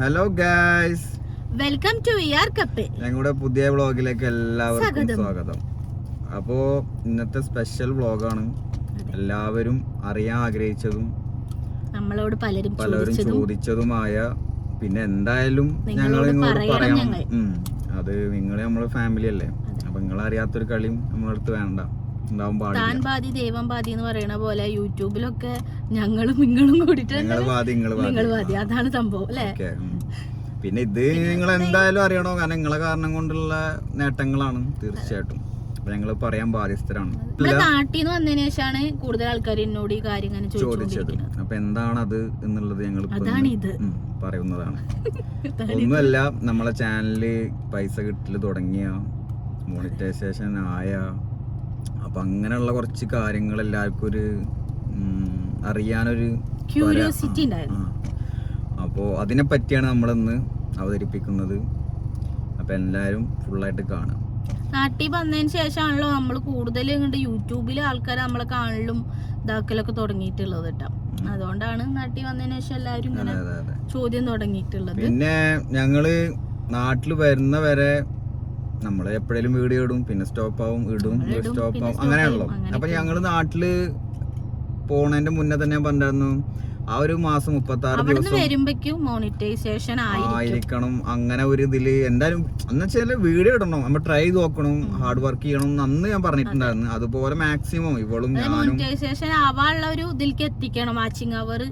Hello guys welcome to ear couple ഞങ്ങളുടെ പുതിയ വ്ളോഗിലേക്ക് എല്ലാവർക്കും സ്വാഗതം. അപ്പോ ഇന്നത്തെ സ്പെഷ്യൽ വ്ളോഗാണ്. എല്ലാവരും അറിയാൻ ആഗ്രഹിച്ചതും നമ്മളോട് പലരും പലരും ചോദിച്ചതുമായ പിന്നെ എന്തായാലും ഞങ്ങൾ നിങ്ങളോട് പറയാം. അത് നിങ്ങൾ നമ്മളെ ഫാമിലി അല്ലേ. അപ്പൊ നിങ്ങൾ അറിയാത്തൊരു കളിയും നമ്മളടുത്ത് വേണ്ട. താൻ ബാധി ദൈവം ബാധി എന്ന് പറയണ പോലെ യൂട്യൂബിലൊക്കെ ഞങ്ങളും നിങ്ങളും കൂടിയിട്ട് നിങ്ങൾ ബാധി അതാണ് സംഭവം അല്ലേ? പിന്നെ ഇത് നിങ്ങൾ എന്തായാലും അറിയണോ? കാരണം നിങ്ങളെ കാരണം കൊണ്ടുള്ള നേട്ടങ്ങളാണ് തീർച്ചയായിട്ടും. അപ്പൊ ഞങ്ങൾ പറയാൻ ബാധ്യസ്ഥരാണ്. നാട്ടിൽ നിന്ന് വന്നതിന് ശേഷമാണ് കൂടുതൽ ആൾക്കാർ എന്നോട് ഈ കാര്യം ഇങ്ങനെ ചോദിച്ചത്. അപ്പൊ എന്താണ് അത് എന്നുള്ളത് ഞങ്ങൾ അതാണ് ഇത്. ഉം, പറയുന്നതാണ്. ഒന്നുമല്ല നമ്മളെ ചാനലിൽ പൈസ കിട്ടൽ തുടങ്ങിയ മോണിറ്റൈസേഷൻ ആയ അപ്പൊ അങ്ങനെയുള്ള കുറച്ച് കാര്യങ്ങൾ എല്ലാവർക്കും ഒരു അറിയാനൊരു ക്യൂരിയോസിറ്റി ഉണ്ടായിരുന്നു. അപ്പോൾ അതിനെ പറ്റിയാണ് നമ്മളിന്ന് അവതരിപ്പിക്കുന്നത്. അപ്പൊ എല്ലാവരും ഫുള്ളായിട്ട് കാണാം നാട്ടിൽ വന്നതിന് ശേഷമാണല്ലോ നമ്മൾ കൂടുതൽ ഇങ്ങോട്ട് യൂട്യൂബിൽ ആൾക്കാർ നമ്മളെ കാണലും ഇതാക്കലൊക്കെ തുടങ്ങിയിട്ടുള്ളത് കേട്ടോ. അതുകൊണ്ടാണ് നാട്ടിൽ വന്നതിന് ശേഷം എല്ലാവരും ഇങ്ങനെ ചോദ്യം തുടങ്ങിയിട്ടുള്ളത്. പിന്നെ ഞങ്ങൾ നാട്ടിൽ വരുന്ന വരെ നമ്മൾ എപ്പോഴേലും വീഡിയോ ഇടും പിന്നെ സ്റ്റോപ്പ് ആവും ഇടും സ്റ്റോപ്പ് ആവും അങ്ങനെയാണല്ലോ. അപ്പൊ ഞങ്ങൾ നാട്ടിൽ പോണതിന്റെ മുന്നേ തന്നെ ഞാൻ പറഞ്ഞിരുന്നു ആ ഒരു മാസം മുപ്പത്തി ആറ് ദിവസം വരുമ്പോഴേക്കും മോണിറ്റൈസേഷൻ ആയിരിക്കണം. അങ്ങനെ ഒരു ഇതിൽ എന്തായാലും എന്ന് വെച്ചാൽ വീഡിയോ ഇടണം. നമ്മൾ ട്രൈ ചെയ്ത് നോക്കണം. ഹാർഡ് വർക്ക് ചെയ്യണം അന്ന് ഞാൻ പറഞ്ഞിട്ടുണ്ടായിരുന്നു. അതുപോലെ മാക്സിമം ഇവളും മോണിറ്റൈസേഷൻ ആവാനുള്ള ഒരു ഇതിലേക്ക് എത്തിക്കണം. വാച്ചിങ് അവർ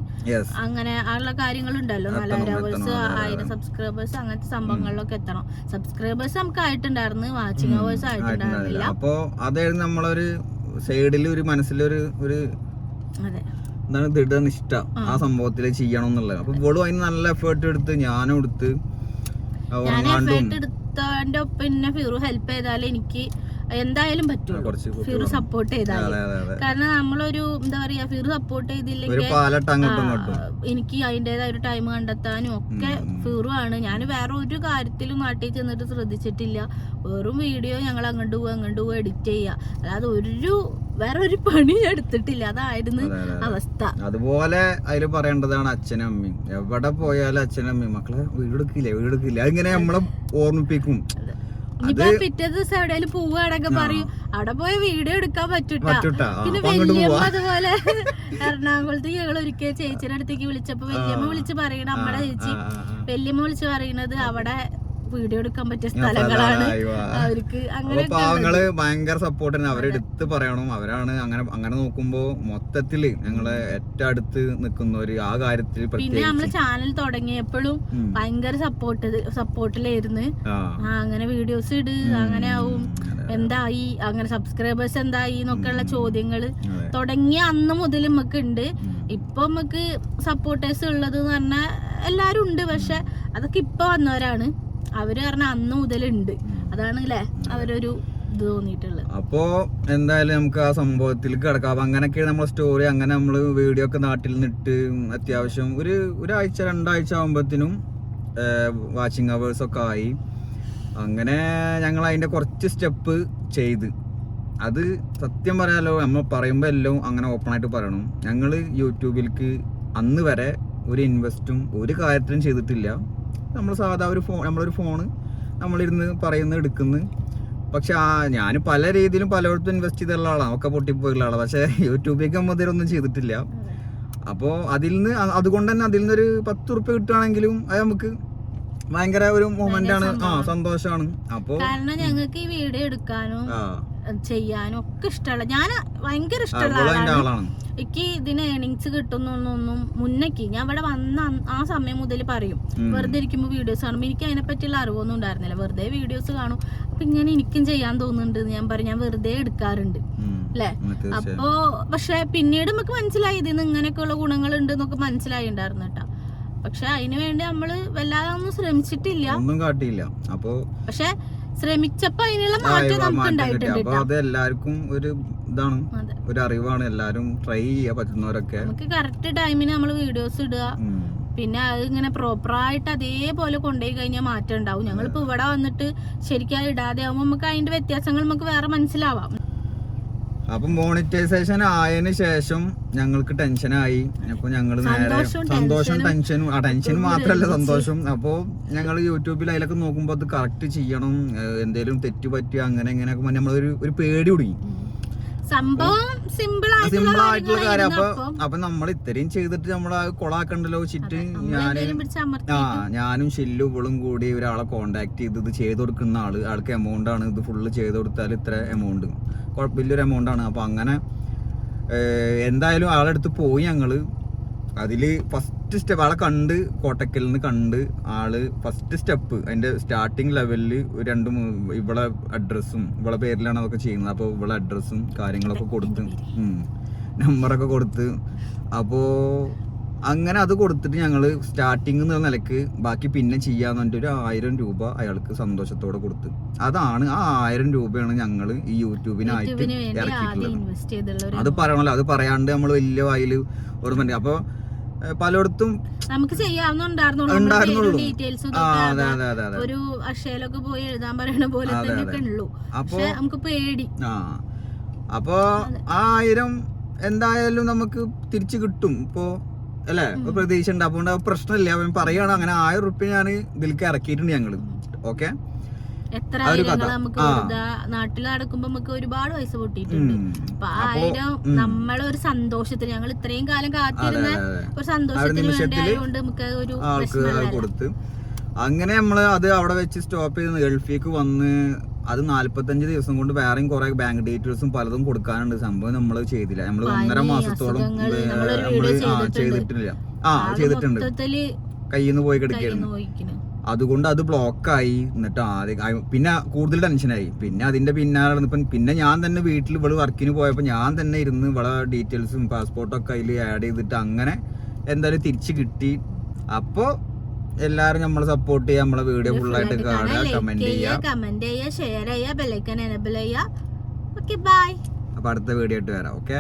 അങ്ങനെ ഉള്ള കാര്യങ്ങളുണ്ടല്ലോ. നാലായിരം എത്തണം, അവേഴ്സ്. ആയിരം സബ്സ്ക്രൈബേഴ്സ് അങ്ങനത്തെ സംഭവങ്ങളിലൊക്കെ എത്തണം. സബ്സ്ക്രൈബേഴ്സ് നമുക്ക് ആയിട്ടുണ്ടായിരുന്നു. വാച്ചിങ് അവേഴ്സ് ആയിട്ടുണ്ടായിരുന്നില്ല. അപ്പോ അതായിരുന്നു നമ്മളൊരു സൈഡിൽ ഒരു മനസ്സിലൊരു ഒരു അതെ. എന്താണ് ദൃഢനിഷ്ഠ? ആ. സംഭവത്തിൽ ചെയ്യണം എന്നുള്ളത് അപ്പൊ ഇവളും അതിന് നല്ല എഫേർട്ട് എടുത്ത് ഞാനും എടുത്ത് ഉറങ്ങാണ്ടും. എടുത്തതിന്റെ ഒപ്പം ഫിറു ഹെൽപ്പ് ചെയ്താൽ എനിക്ക് എന്തായാലും പറ്റുള്ളൂ. ഫിറു സപ്പോർട്ട് ചെയ്താൽ കാരണം നമ്മളൊരു എന്താ പറയാ ഫിറു സപ്പോർട്ട് ചെയ്തില്ലെങ്കിൽ എനിക്ക് അതിന്റെതായ ഒരു ടൈം കണ്ടെത്താനും ഒക്കെ ഫിറു ആണ്. ഞാൻ വേറെ ഒരു കാര്യത്തിലും നാട്ടിൽ ചെന്നിട്ട് ശ്രദ്ധിച്ചിട്ടില്ല. വെറും വീഡിയോ ഞങ്ങൾ അങ്ങോട്ട് പോവുക അങ്ങോട്ട് പോവുക എഡിറ്റ് ചെയ്യുക അല്ലാതെ ഒരു വേറെ ഒരു പണി എടുത്തിട്ടില്ല. അതായിരുന്നു അതെ, അതെ, അതെ. അവസ്ഥ. അതുപോലെ അതിൽ പറയേണ്ടതാണ് അച്ഛനും അമ്മയും. എവിടെ പോയാലും അച്ഛനും അമ്മയും മക്കളെ വീടെടുക്കില്ല വീടെടുക്കില്ല? അതിങ്ങനെ നമ്മളെ ഓർമ്മിപ്പിക്കും. ഇനിയിപ്പോ പിറ്റേ ദിവസം എവിടെയെങ്കിലും പോവുകയാണെങ്കിൽ പറയും അവിടെ പോയ വീഡിയോ എടുക്കാൻ പറ്റൂട്ടാ. പിന്നെ വല്യമ്മ അതുപോലെ എറണാകുളത്ത് ഞങ്ങൾ ഒരിക്കൽ ചേച്ചിയുടെ അടുത്തേക്ക് വിളിച്ചപ്പോ വല്യമ്മ വിളിച്ച് പറയണ നമ്മുടെ ചേച്ചി. വല്യമ്മ വിളിച്ച് പറയണത് അവിടെ വീഡിയോ എടുക്കാൻ പറ്റിയ സ്ഥലങ്ങളാണ് അവർക്ക് അങ്ങനെ പാവങ്ങൾ ഭയങ്കര സപ്പോർട്ട് തന്നെ. അവരെടുത്ത് പറയണം. അവരാണ് അങ്ങനെ അങ്ങനെ നോക്കുമ്പോ മൊത്തത്തിൽ ഞങ്ങളെ ഏറ്റവും അടുത്ത് നിൽക്കുന്ന ഒരു ആ കാര്യത്തിൽ പിന്നെ നമ്മൾ ചാനൽ തുടങ്ങിയപ്പോഴും എപ്പോഴും ഭയങ്കര സപ്പോർട്ട് സപ്പോർട്ടിലായിരുന്നു അങ്ങനെ വീഡിയോസ് ഇട് അങ്ങനെ ആവും. എന്തായി? അങ്ങനെ സബ്സ്ക്രൈബേഴ്സ് എന്തായി എന്നൊക്കെയുള്ള ചോദ്യങ്ങൾ. തുടങ്ങിയ അന്ന് മുതൽ നമുക്ക് ഉണ്ട്. ഇപ്പൊ നമുക്ക് സപ്പോർട്ടേഴ്സ് ഉള്ളത് എന്ന് പറഞ്ഞാൽ എല്ലാരും ഉണ്ട്. പക്ഷെ അതൊക്കെ ഇപ്പൊ വന്നവരാണ്. അവർ പറഞ്ഞ അന്ന് മുതലുണ്ട്. അതാണ് അല്ലേ അവരൊരു ഇത് തോന്നിയിട്ടുള്ളത്. അപ്പോ എന്തായാലും നമുക്ക് ആ സംഭവത്തിൽ കിടക്കാം. അപ്പൊ അങ്ങനെയൊക്കെ നമ്മളെ സ്റ്റോറി അങ്ങനെ നമ്മൾ വീഡിയോ ഒക്കെ നാട്ടിൽ നിന്നിട്ട് അത്യാവശ്യം ഒരു ഒരാഴ്ച രണ്ടാഴ്ച ആകുമ്പോഴത്തേനും വാച്ചിങ് അവേഴ്സ് ഒക്കെ ആയി. അങ്ങനെ ഞങ്ങൾ അതിന്റെ കുറച്ച് സ്റ്റെപ്പ് ചെയ്ത്. അത് സത്യം പറയാലോ നമ്മൾ പറയുമ്പോൾ എല്ലാം അങ്ങനെ ഓപ്പൺ ആയിട്ട് പറയണം. ഞങ്ങൾ യൂട്യൂബിലേക്ക് അന്ന് വരെ ഒരു ഇൻവെസ്റ്റും ഒരു കാര്യത്തിലും ചെയ്തിട്ടില്ല. നമ്മൾ സാധാ ഒരു ഫോൺ നമ്മളൊരു ഫോണ് നമ്മളിരുന്ന് പറയുന്നു എടുക്കുന്നു. പക്ഷെ ആ ഞാൻ പല രീതിയിലും പലയിടത്തും ഇൻവെസ്റ്റ് ചെയ്തുള്ള ആളാണ് ഒക്കെ പൊട്ടിപ്പോയുള്ള ആളാണ് പക്ഷേ യൂട്യൂബിലേക്ക് നമ്മൾ ഇതുവരെയൊന്നും ചെയ്തിട്ടില്ല. അപ്പോൾ അതിൽ നിന്ന് അതുകൊണ്ട് തന്നെ അതിൽ നിന്നൊരു പത്ത് ഉറുപ്പ്യ കിട്ടുകയാണെങ്കിലും അത് നമുക്ക് ഭയങ്കര ഒരു മൊമെന്റ് ആണ്. ആ സന്തോഷമാണ് അപ്പോൾ കാരണം ഞങ്ങൾക്ക് ഈ വീഡിയോ എടുക്കാനും ചെയ്യാനും ഒക്കെ ഇഷ്ടമുള്ള ഞാൻ ഭയങ്കര ഇഷ്ടമുള്ള ആളാണ്. എനിക്ക് ഇതിന് ഏണിങ്സ് കിട്ടുന്നൊന്നും മുന്നേക്ക് ഞാൻ ഇവിടെ വന്ന ആ സമയം മുതൽ പറയും. വെറുതെ ഇരിക്കുമ്പോൾ വീഡിയോസ് കാണുമ്പോൾ എനിക്ക് അതിനെ പറ്റിയുള്ള അറിവൊന്നും ഉണ്ടായിരുന്നില്ല. വെറുതെ വീഡിയോസ് കാണും. അപ്പൊ ഇങ്ങനെ എനിക്കും ചെയ്യാൻ തോന്നുന്നുണ്ട് ഞാൻ പറയും. ഞാൻ വെറുതെ എടുക്കാറുണ്ട്. അല്ലേ അപ്പോ പക്ഷെ പിന്നീട് നമുക്ക് മനസ്സിലായി ഇതിന് ഇങ്ങനെയൊക്കെയുള്ള ഗുണങ്ങൾ ഉണ്ട് എന്നൊക്കെ മനസ്സിലായി ഉണ്ടായിരുന്നു കേട്ടോ. പക്ഷെ അതിനു വേണ്ടി നമ്മൾ വല്ലാതെ ഒന്നും ശ്രമിച്ചിട്ടില്ല. ഒന്നും കാട്ടിയില്ല. അപ്പോ പക്ഷെ ശ്രമിച്ചപ്പോ അതിനുള്ള മാറ്റം നമുക്ക് ഉണ്ടായിട്ടുണ്ട്. അത് എല്ലാവർക്കും ഒരു ഇതാണ് ഒരു അറിവാണ്. എല്ലാരും ട്രൈ ചെയ്യാൻ പറ്റുന്നവരൊക്കെ. നമുക്ക് കറക്റ്റ് ടൈമിന് നമ്മൾ വീഡിയോസ് ഇടുക. പിന്നെ അത് ഇങ്ങനെ പ്രോപ്പറായിട്ട് അതേപോലെ കൊണ്ടുപോയി കഴിഞ്ഞാൽ മാറ്റം ഉണ്ടാവും. ഞങ്ങളിപ്പോ ഇവിടെ വന്നിട്ട് ശരിക്കും ഇടാതെ ആവുമ്പോൾ നമുക്ക് അതിന്റെ വ്യത്യാസങ്ങൾ നമുക്ക് വേറെ മനസ്സിലാവാം. അപ്പൊ മോണിറ്റൈസേഷൻ ആയതിനു ശേഷം ഞങ്ങൾക്ക് ടെൻഷനായി അപ്പൊ ഞങ്ങൾ നേരെ സന്തോഷം ടെൻഷനും ആ ടെൻഷൻ മാത്രല്ല സന്തോഷം. അപ്പോ ഞങ്ങൾ യൂട്യൂബിൽ അതിലൊക്കെ നോക്കുമ്പോ അത് കറക്റ്റ് ചെയ്യണം. എന്തേലും തെറ്റ് പറ്റുക അങ്ങനെ ഇങ്ങനെയൊക്കെ നമ്മളൊരു ഒരു പേടി കുടുങ്ങി സംഭവം സിമ്പിൾ സിമ്പിൾ ആയിട്ടുള്ള കാര്യം. അപ്പൊ അപ്പൊ നമ്മൾ ഇത്രയും ചെയ്തിട്ട് നമ്മൾ കൊളാക്കണ്ടല്ലോ ചിറ്റ് ഞാൻ ആ ഞാനും ഷെല്ലു ഇവളും കൂടി ഒരാളെ കോണ്ടാക്ട് ചെയ്ത് ഇത് ചെയ്ത് കൊടുക്കുന്ന ആൾ ആൾക്ക് എമൗണ്ട് ആണ്. ഇത് ഫുള്ള് ചെയ്ത് കൊടുത്താൽ ഇത്ര എമൗണ്ട് വലിയൊരു എമൗണ്ട് ആണ്. അപ്പൊ അങ്ങനെ എന്തായാലും ആളെടുത്ത് പോയി ഞങ്ങൾ. അതിൽ ഫസ്റ്റ് സ്റ്റെപ്പ് ആളെ കണ്ട് കോട്ടക്കലിൽ നിന്ന് കണ്ട് ആൾ ഫസ്റ്റ് സ്റ്റെപ്പ് അതിന്റെ സ്റ്റാർട്ടിങ് ലെവലിൽ രണ്ട് ഇവിടെ ഇവളെ അഡ്രസ്സും ഇവളെ പേരിലാണ് അതൊക്കെ ചെയ്യുന്നത്. അപ്പോൾ ഇവളെ അഡ്രസ്സും കാര്യങ്ങളൊക്കെ കൊടുത്ത് നമ്പറൊക്കെ കൊടുത്ത്. അപ്പോൾ അങ്ങനെ അത് കൊടുത്തിട്ട് ഞങ്ങൾ സ്റ്റാർട്ടിംഗ് എന്ന നിലയ്ക്ക് ബാക്കി പിന്നെ ചെയ്യാന്ന് പറഞ്ഞിട്ട് ഒരു ആയിരം രൂപ അയാൾക്ക് സന്തോഷത്തോടെ കൊടുത്ത്. അതാണ് ആ ആയിരം രൂപയാണ് ഞങ്ങൾ ഈ യൂട്യൂബിനായിട്ട് യൂട്യൂബിന് ഇറക്കിയിട്ടുള്ളത്. അത് പറയണല്ലോ അത് പറയാണ്ട് നമ്മൾ വലിയ വായിൽ ഓർമ്മ അപ്പൊ ഏഹ്, പലയിടത്തും നമുക്ക് അതെ ഒരു അക്ഷയിലൊക്കെ പോയി എഴുതാൻ പറയണ പോലെ അപ്പൊ നമുക്ക് പേടി. ആ. അപ്പൊ ആ ആയിരം എന്തായാലും നമുക്ക് തിരിച്ചു കിട്ടും. ഇപ്പോ അല്ലെ? ഇപ്പൊ പ്രതീക്ഷ ഉണ്ട് അപ്പൊ പ്രശ്നമില്ല. അവൻ പറയാണ് അങ്ങനെ ആയിരം റുപ്യ ഞാൻ ഇതിലേക്ക് ഇറക്കിയിട്ടുണ്ട് ഞങ്ങൾ. ഓക്കെ? എത്ര ആയിരങ്ങൾ നമുക്ക്. നാട്ടിൽ നടക്കുമ്പോ നമുക്ക് ഒരുപാട് പൈസ പൊട്ടിയിട്ടുണ്ട്. അപ്പൊ ആയിരം നമ്മളെ ഒരു സന്തോഷത്തിന് ഞങ്ങൾ ഇത്രയും കാലം കാത്തിരുന്ന ഒരു സന്തോഷത്തിന് വേണ്ടി ആയതുകൊണ്ട് നമുക്ക് ഒരു കൊടുത്ത്. അങ്ങനെ നമ്മൾ അത് അവിടെ വെച്ച് സ്റ്റോപ്പ് ചെയ്ത് ഗൾഫിലേക്ക് വന്ന് അത് നാല്പത്തഞ്ച് ദിവസം കൊണ്ട് വേറെയും കുറെ ബാങ്ക് ഡീറ്റെയിൽസും പലതും കൊടുക്കാനുണ്ട്. സംഭവം നമ്മൾ ചെയ്തില്ല. നമ്മൾ ഒന്നര മാസത്തോളം നമ്മൾ. ചെയ്തിട്ടില്ല. ആ ചെയ്തിട്ടുണ്ട്. കയ്യിൽ നിന്ന് പോയി നോക്കിക്കുന്നു അതുകൊണ്ട് അത് ബ്ലോക്കായി എന്നിട്ട് ആദ്യം പിന്നെ കൂടുതൽ ടെൻഷനായി പിന്നെ അതിന്റെ പിന്നാലെ ഇപ്പം പിന്നെ ഞാൻ തന്നെ വീട്ടിൽ ഇവൾ വർക്കിന് പോയപ്പോൾ ഞാൻ തന്നെ ഇരുന്ന് ഇവളെ ഡീറ്റെയിൽസും പാസ്പോർട്ടൊക്കെ അതിൽ ആഡ് ചെയ്തിട്ട് അങ്ങനെ എന്തായാലും തിരിച്ച് കിട്ടി. അപ്പോൾ എല്ലാരും നമ്മളെ സപ്പോർട്ട് ചെയ്യാം നമ്മളെ വീഡിയോ ഫുള്ളായിട്ട് കാണുക കമന്റ് ചെയ്യുക കമന്റ് ചെയ്യുക ഷെയർ ചെയ്യുക ബെല്ലൈക്കൻ എനബിൾ ചെയ്യുക ഓക്കെ ബൈ അപ്പോൾ അടുത്ത വീഡിയോ ആയിട്ട് വരാം ഓക്കെ